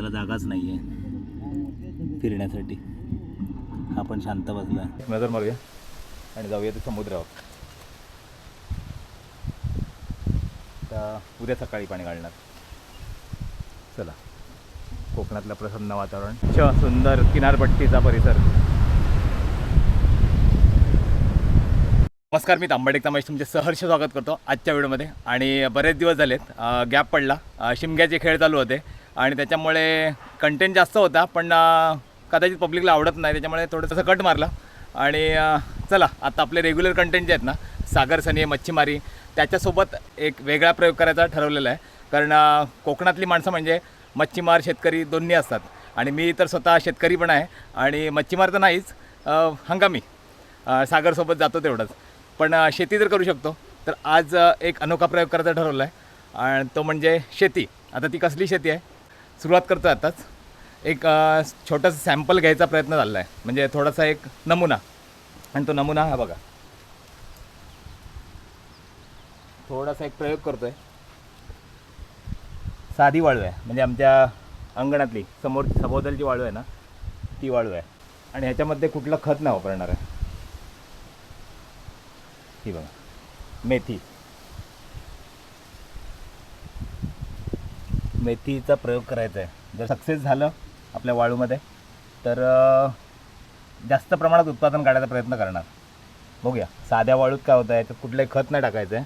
त्याला जागाच नाही आहे फिरण्यासाठी आपण शांत बसला. नजर मारूया. आणि जाऊया ते समुद्रावर. उद्या सकाळी पाणी काढणार चला. कोकणातलं प्रसन्न वातावरण. छ सुंदर किनारपट्टीचा परिसर. नमस्कार मी तांबडेक तमाश तुमचे सहर्ष स्वागत करतो आजच्या व्हिडिओमध्ये. आणि बरेच दिवस झालेत गॅप पडला. शिमग्याचे खेळ चालू होते. आणि त्याच्यामुळे कंटेंट जास्त होता पण कदाचित पब्लिकला आवडत नाही त्याच्यामुळे थोडंसं कट मारलं. आणि चला आता आपले रेग्युलर कंटेंट जे आहेत ना सागर सनी मच्छीमारी त्याच्यासोबत एक वेगळा प्रयोग करायचा ठरवलेला आहे. कारण कोकणातली माणसं म्हणजे मच्छीमार शेतकरी दोन्ही असतात. आणि मी तर स्वतः शेतकरी पण आहे आणि मच्छीमार तर नाहीच हंगामी. सागरसोबत जातो तेवढंच. पण शेती जर करू शकतो. तर आज एक अनोखा प्रयोग करायचा ठरवला आहे आणि तो म्हणजे शेती. आता ती कसली शेती आहे? सुरुवात करतो आताच. एक छोटासा सॅम्पल घ्यायचा प्रयत्न झाला आहे म्हणजे थोडासा एक नमुना. आणि तो नमुना हा बघा. थोडासा एक प्रयोग करतो आहे साधी वाळू आहे. म्हणजे आमच्या अंगणातली समोर सभोवतालची वाळू आहे ना ती वाळू आहे. आणि ह्याच्यामध्ये कुठलं खत नाही वापरणार आहे? ही बघा. मेथी. मेथीचा प्रयोग करायचा आहे जर सक्सेस झालं आपल्या वाळूमध्ये तर जास्त प्रमाणात उत्पादन काढायचा प्रयत्न करणार. बघूया साध्या वाळूत काय होतं आहे तर कुठलंही खत नाही टाकायचं आहे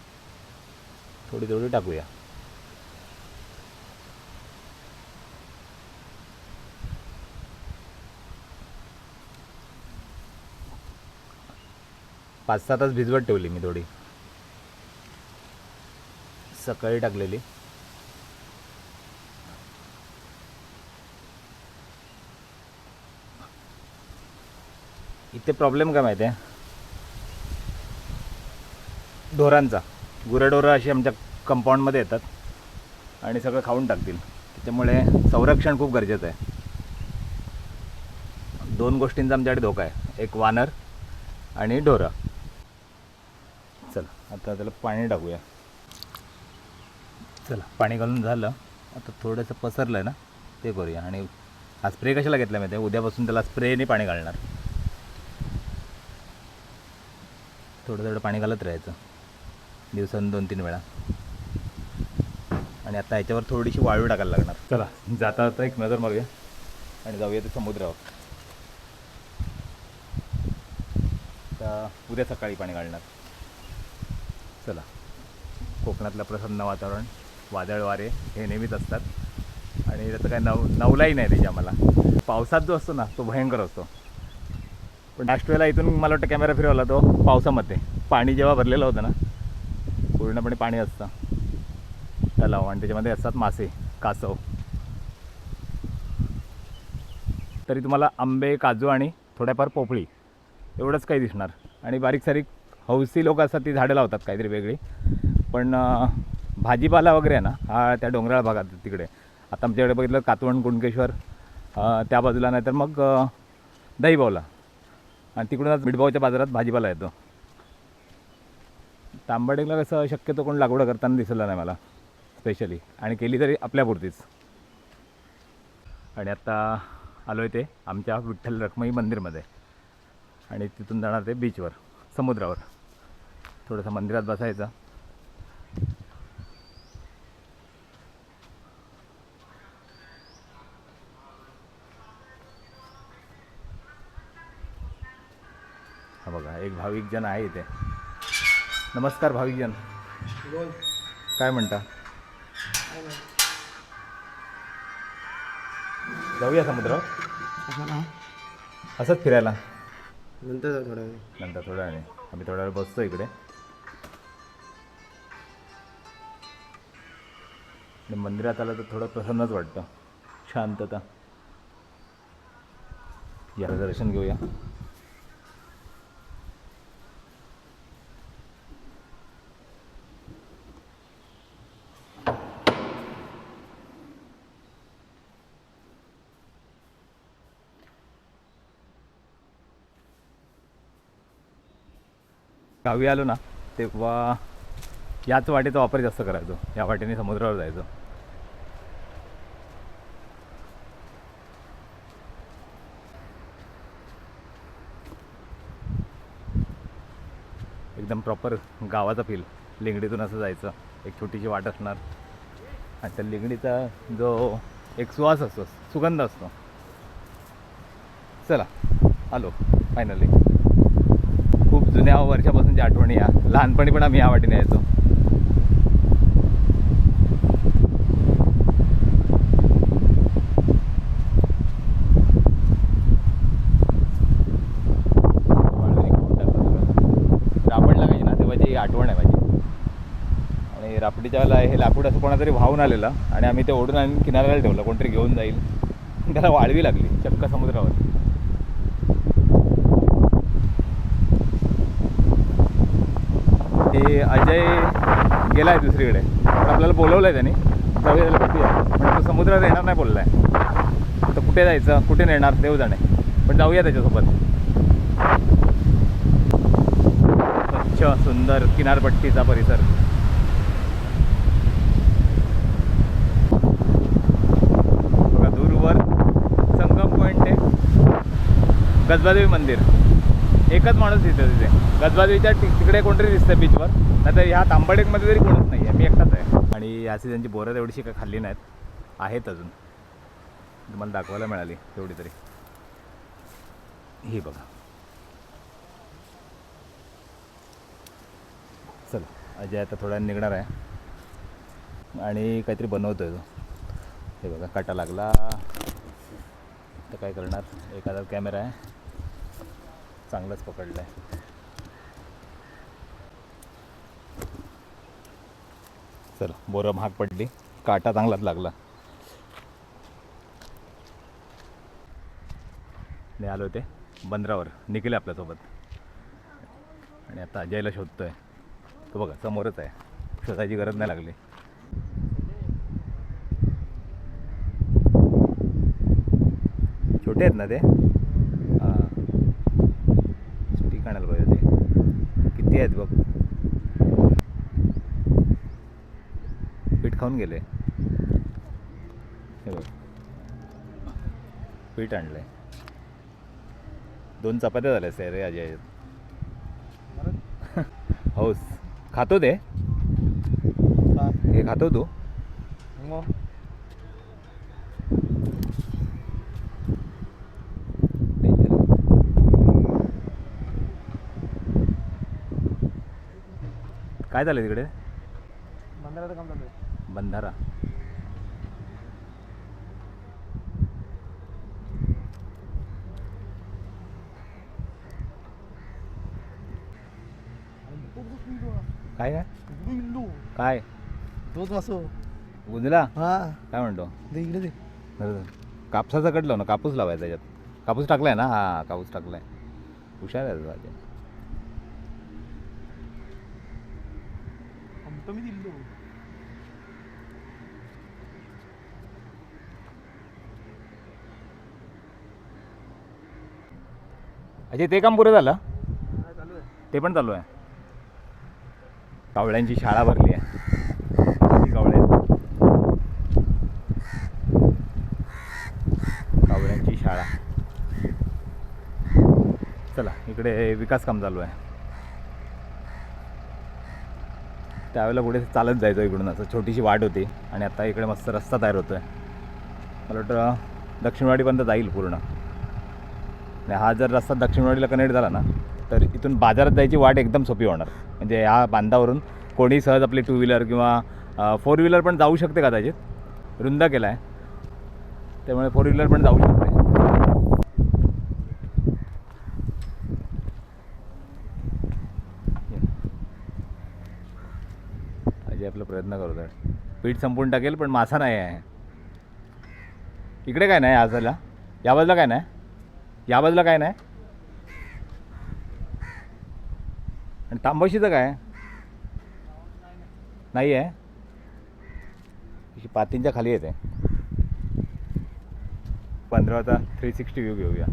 थोडी थोडी टाकूया. पाच सहा तास भिजवत ठेवली मी थोडी. सकाळी टाकलेली. इथे प्रॉब्लेम काय माहिती आहे ढोरांचा गुरंढोरं अशी आमच्या कंपाऊंडमध्ये येतात. आणि सगळं खाऊन टाकतील. त्याच्यामुळे संरक्षण खूप गरजेचं आहे. दोन गोष्टींचा आमच्याकडे धोका आहे. एक वानर आणि ढोरं. चला आता त्याला पाणी टाकूया. चला पाणी घालून झालं. आता थोडंसं पसरलं आहे ना ते करूया. आणि हा स्प्रे कशाला घेतला माहिती आहे उद्यापासून त्याला स्प्रेने पाणी घालणार. थोडं थोडं पाणी घालत राहायचं. दिवसातून दोन तीन वेळा. आणि आता याच्यावर थोडीशी वाळू टाकायला लागणार. चला जाता जाता एक नजर मारूया. आणि जाऊया ते समुद्रावर. आता उद्या सकाळी पाणी काढणार चला. कोकणातलं प्रसन्न वातावरण वादळ वारे हे नेहमीच असतात. आणि त्याचं काय नव नवलाही नाही त्याची आम्हाला. पावसात जो असतो ना तो भयंकर असतो. पण लास्ट वेळेला इथून मला वाटतं कॅमेरा फिरवला तो पावसामध्ये. पाणी जेव्हा भरलेलं होतं ना पूर्णपणे पाणी असतं. तलाव आणि त्याच्यामध्ये असतात मासे कासव. तरी तुम्हाला आंबे काजू आणि थोड्याफार पोपळी एवढंच काही दिसणार. आणि बारीक सारीक हौसी लोक असतात ती झाडं लावतात काहीतरी वेगळी. पण भाजीपाला वगैरे आहे ना हा त्या डोंगराळ भागात तिकडे. आता आमच्याकडे बघितलं कातवण कुणकेश्वर त्या बाजूला नाही तर मग दहीबावला आणि तिकडूनच मिठभावच्या बाजारात भाजीपाला येतो. तांबडेला कसं शक्यतो कोण लागवड करताना दिसलं नाही मला स्पेशली आणि केली तरी आपल्यापुरतीच. आणि आता आलो आहे ते आमच्या विठ्ठल रखमाई मंदिरमध्ये. आणि तिथून जाणार ते बीचवर समुद्रावर. थोडंसं मंदिरात बसायचं हा बघा एक भाविक जण आहे इथे. नमस्कार भाविक जण. बोल. काय म्हणता? जाऊया कशाला? असंच फिरायला. नंतर थोडा वेळ नंतर थोड्या वेळाने. आम्ही थोड्या वेळ बसतो इकडे. मंदिरात आलं तर थोडं प्रसन्नच वाटतं. शांतता. याला दर्शन घेऊया. गावी आलो ना तेव्हा याच वाटेचा वापर जास्त करायचो. या वाटेने समुद्रावर जायचो. एकदम प्रॉपर गावाचा फील लिंगडीतून असं जायचं. एक छोटीशी वाट असणार. आणि त्या लिंगडीचा जो एक सुवास असतो सुगंध असतो. चला आलो फायनली जुन्या वर्षापासूनच्या आठवणी या. लहानपणी पण आम्ही या वाटेने यायचो. वाळवणी ना तेव्हाची आठवण आहे माझी. आणि रापडीच्या वेळेला हे लाकूड असं कोणातरी वाहून आलेलं आणि आम्ही ते ओढून आणून किनाऱ्याला ठेवलं. कोणतरी घेऊन जाईल. त्याला वाळवी लागली. चक्क समुद्रावर. ते अजय गेला आहे दुसरीकडे. पण आपल्याला बोलवलं आहे त्यांनी. जाऊया त्याला भेटूया पण तो समुद्रात येणार नाही बोलला आहे तर कुठे जायचं? कुठे नेणार? देव जाणे पण जाऊया त्याच्यासोबत. स्वच्छ सुंदर किनारपट्टीचा परिसर. बघा दूरवर संगम पॉईंट आहे. गजबादेवी मंदिर. एकच माणूस दिसतो तिथे. गजबादेवीच्या तिकडे कोणतरी दिसतं बीचवर नाही तर ह्या तांबडेकमध्ये तरी कोणच नाही आहे मी एकटाच आहे. आणि याची त्यांची बोरं तेवढीशी काय खाल्ली नाहीत. आहेत अजून. तुम्हाला दाखवायला मिळाली तेवढी तरी. ही बघा. चला अजय आता थोड्या निघणार आहे. आणि काहीतरी बनवतोय तो. हे बघा काटा लागला. तर काय करणार? एखादा कॅमेरा आहे. चांगलंच पकडलं आहे चल बोरं महाग पडली. काटा चांगलाच लागला. आणि आलो ते बंदरावर. निघले आपल्यासोबत. आणि आता अजयला शोधतोय. तो बघा समोरच आहे. शोधायची गरज नाही लागली. छोटे आहेत ना ते हां स्टिक आणायला पाहिजे ते किती आहेत बघ. पीठ खाऊन गेले. हे बघ. पीठ आणलंय. दोन चपात्या झाल्या असत्या रे अजय हो. खातो ते हे खातो तू. मग? काय झालं तिकडे? बंदराचं काम चालू आहे. बंधारा. काय काय? काय? तोच वासो गुंजला हा. काय म्हणतो? दे इकडे दे. बरं. कापसाचा कट लाव ना कापूस लावायचा त्याच्यात कापूस टाकलाय ना? हा कापूस टाकलाय. हुशार आहे ते. आमचं मी दिलो अजय ते काम पुरं झालं? ते पण चालू आहे. कावळ्यांची शाळा भरली आहे. कावळे? कावळ्यांची शाळा. चला इकडे विकास काम चालू आहे. त्यावेळेला पुढे चालत जायचं इकडून. असं छोटीशी वाट होती आणि आता इकडे मस्त रस्ता तयार होतो आहे मला वाटतं दक्षिणवाडीपर्यंत जाईल पूर्ण. आणि हा जर रस्ता दक्षिणवाडीला कनेक्ट झाला ना तर इथून बाजारात जायची वाट एकदम सोपी होणार. म्हणजे ह्या बांधावरून कोणी सहज आपली टू व्हीलर किंवा फोर व्हीलर पण जाऊ शकते कदाचित. रुंद केला आहे त्यामुळे फोर व्हीलर पण जाऊ शकते. अजय आपला प्रयत्न करतो आहे पीठ संपून टाकेल पण मासा नाही आहे. इकडे काय नाही आजला या बाजूला काय नाही? या बाजूला काय नाही? आणि तांबशीचं काय? नाही आहे. पातींच्या खाली येते. पंधराचा थ्री सिक्स्टी व्ह्यू घेऊया.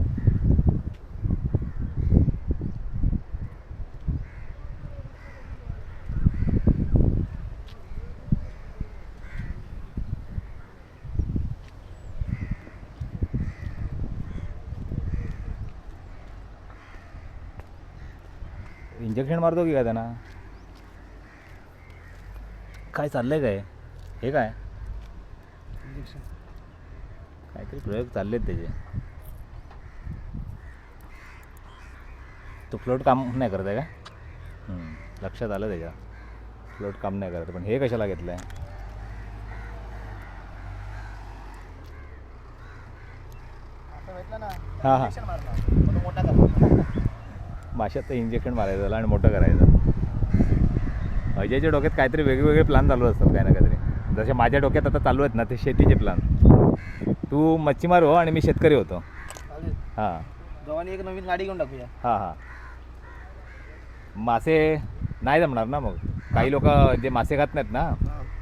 इंजेक्शन मारतो की काय त्यांना? काय चाललंय काय? हे काय? इंजेक्शन. काहीतरी प्रयोग चाललेत त्याचे. तो फ्लोट काम नाही करत आहे का? लक्षात आलं त्याच्या. फ्लोट काम नाही करत. पण हे कशाला घेतलं आहे हां हां इंजेक्शन मारणार मग तो मोठा करणार माशाचं इंजेक्शन मारायचं त्याला आणि मोठं करायचं. अजयच्या डोक्यात काहीतरी वेगवेगळे प्लॅन चालू असतात काही ना काहीतरी. जसे माझ्या डोक्यात आता चालू आहेत ना ते शेतीचे प्लॅन तू मच्छीमार हो आणि मी शेतकरी होतो. हां. एक नवीन गाडी घेऊन टाकूया. हां हां. मासे नाही जमणार ना मग. काही लोक जे मासे खात नाहीत ना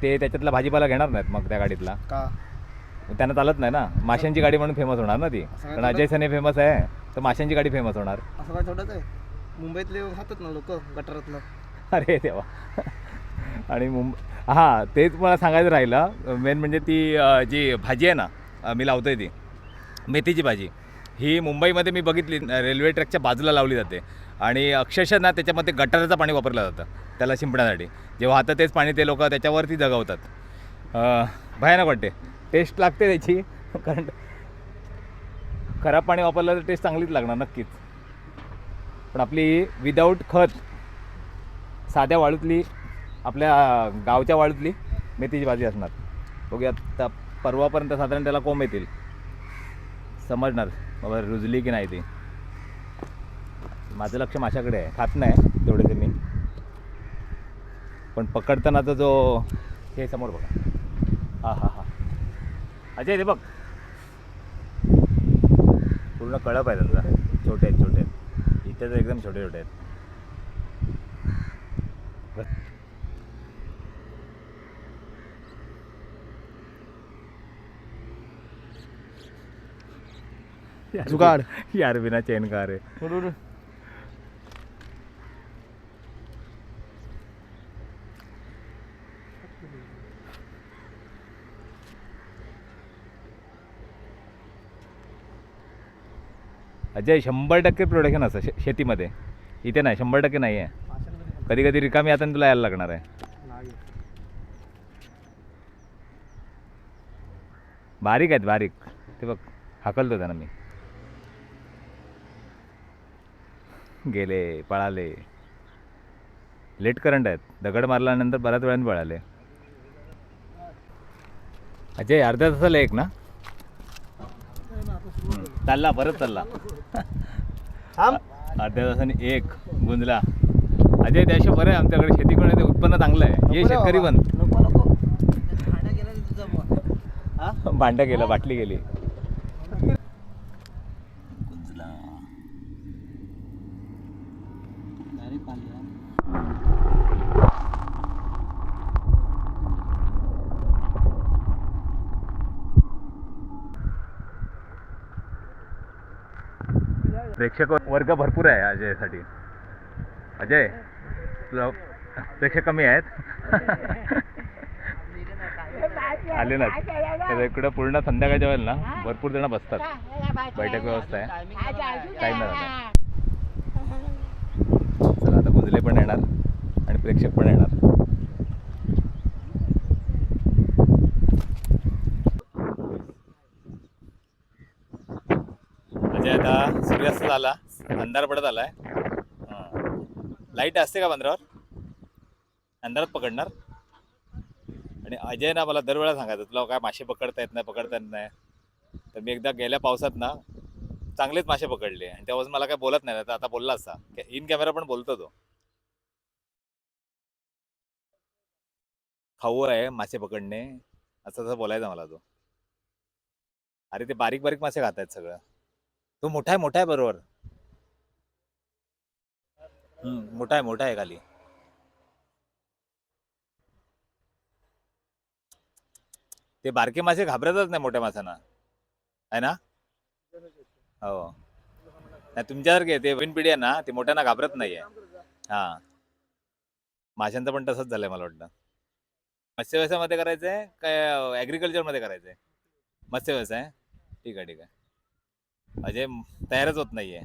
ते त्याच्यातला भाजीपाला घेणार नाहीत मग त्या गाडीतला. त्यांना चालत नाही ना. माशांची गाडी म्हणून फेमस होणार ना ती. कारण अजय सने फेमस आहे तर माशांची गाडी फेमस होणार. असं काय आहे? मुंबईतले राहतात ना लोक गटारातलं. अरे देवा. आणि मुंब हां तेच मला सांगायचं राहिलं मेन म्हणजे ती जी भाजी आहे ना अं, मी लावतोय ती मेथीची भाजी ही मुंबईमध्ये मी बघितली रेल्वे ट्रॅकच्या बाजूला लावली जाते. आणि अक्षरशः ना त्याच्यामध्ये गटाराचं पाणी वापरलं जातं त्याला शिंपण्यासाठी. जेव्हा आता तेच पाणी ते लोक त्याच्यावरती जगवतात. अं, भयानक वाटते. टेस्ट लागते त्याची कारण खराब पाणी वापरलं तर टेस्ट चांगलीच लागणार नक्कीच. पण आपली विदाऊट खत साध्या वाळूतली आपल्या गावच्या वाळूतली मेथीची भाजी असणार. बघूया आता परवापर्यंत साधारण त्याला कोंब येतील. समजणार बाबा रुजली की नाही ती. माझं लक्ष माझ्याकडे आहे. खात नाही तेवढे ते मी. पण पकडतानाचा जो हे समोर बघा. हा हा हा. अजय ते बघ. पूर्ण कळप आहे त्यांचा छोटे आहेत छोटे आहेत. इथे तर एकदम छोटे छोटे आहेत. यार, जुगाड. यार बिना चैन का रे? अजय शंभर टक्के प्रोडक्शन असं शे शेतीमध्ये. इथे नाही शंभर टक्के नाही आहे कधी कधी रिकामी आता तुला यायला लागणार आहे. बारीक आहेत बारीक. ते बघ हाकलतो त्यांना मी. गेले पळाले. लेट करंट आहेत. दगड मारल्यानंतर बऱ्याच वेळाने पळाले. अजय अर्ध्या तासाला एक ना? चालला परत चालला. अर्ध्या तासाने एक गुंजला. अजय त्याशिवाय बरं आहे आमच्याकडे. शेती करण्याचं उत्पन्न चांगलं आहे. रे शेतकरी. हा? भांडं गेलं बाटली गेली. प्रेक्षक वर्ग भरपूर आहे अजयसाठी. अजय तुला प्रेक्षक कमी आहेत? आले ना तर इकडं पूर्ण संध्याकाळच्या वेळेला ना भरपूर जण बसतात. बैठक व्यवस्था आहे. टाईम नाही चला आता गुजले पण येणार आणि प्रेक्षक पण येणार म्हणजे आता सूर्यास्त झाला अंधार पडत आलाय. लाइट असते का बंदरावर? अंधारात पकडणार? आणि अजय ना मला दरवेळा सांगायचं तुला काय मासे पकडता येत नाही पकडता येत नाही. तर मी एकदा गेल्या पावसात ना चांगलेच मासे पकडले. आणि तेव्हाच मला काय बोलत नाही तर आता बोलला असता इन कॅमेरा पण बोलतो तो. खाऊ आहे मासे पकडणे असं तसं बोलायचा मला तो. अरे ते बारीक बारीक मासे खात आहेत सगळं. तो मोठा आहे मोठा आहे बरोबर. हम्म, मोठा आहे मोठा आहे खाली. ते बारके मासे घाबरतच नाही मोठ्या माशांना. आहे ना? हो. नाही तुमच्यासारखे ते नवीन पिढी आहे ना ती मोठ्यांना घाबरत नाहीये. हा. माशांचं पण तसंच झालंय मला वाटतं. मत्स्य व्यवसायामध्ये करायचंय काय ॲग्रिकल्चरमध्ये करायचंय? मत्स्य व्यवसाय ठीक आहे ठीक आहे. अजय तयारच होत नाहीये.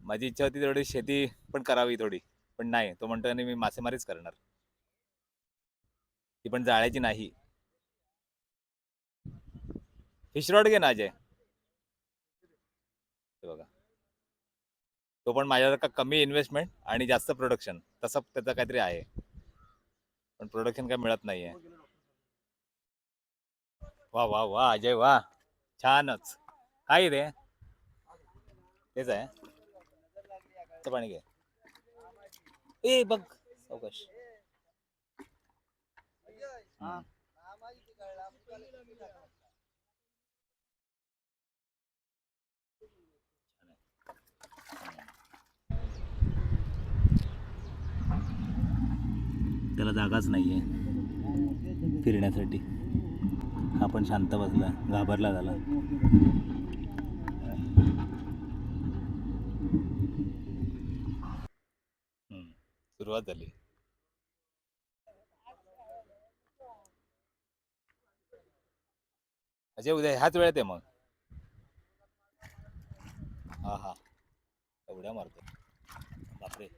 माझी इच्छा होती तेवढी शेती पण करावी थोडी पण नाही. तो म्हणतो आणि मी मासेमारीच करणार. ती पण जाळ्याची नाही. फिश रॉड घे ना अजय. बघा. तो पण माझ्यासारखा कमी इन्व्हेस्टमेंट आणि जास्त प्रोडक्शन तसं त्याचं काहीतरी आहे. पण प्रोडक्शन काय मिळत नाहीये. वा वा वा अजय वा. छानच. काय रे तेच आहे ते पाणी घे ए बघ अवकाश त्याला जागाच नाही आहे फिरण्यासाठी हा शांत बसला घाबरला झाला सुरुवात झाली. अजय उद्या ह्याच वेळेत आहे मग. हा हा. एवढ्या मारतो बापरे.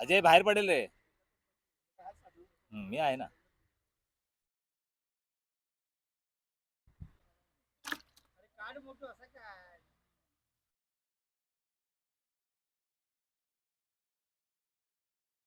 अजय बाहेर पडेल रे. हम्म, मी आहे ना.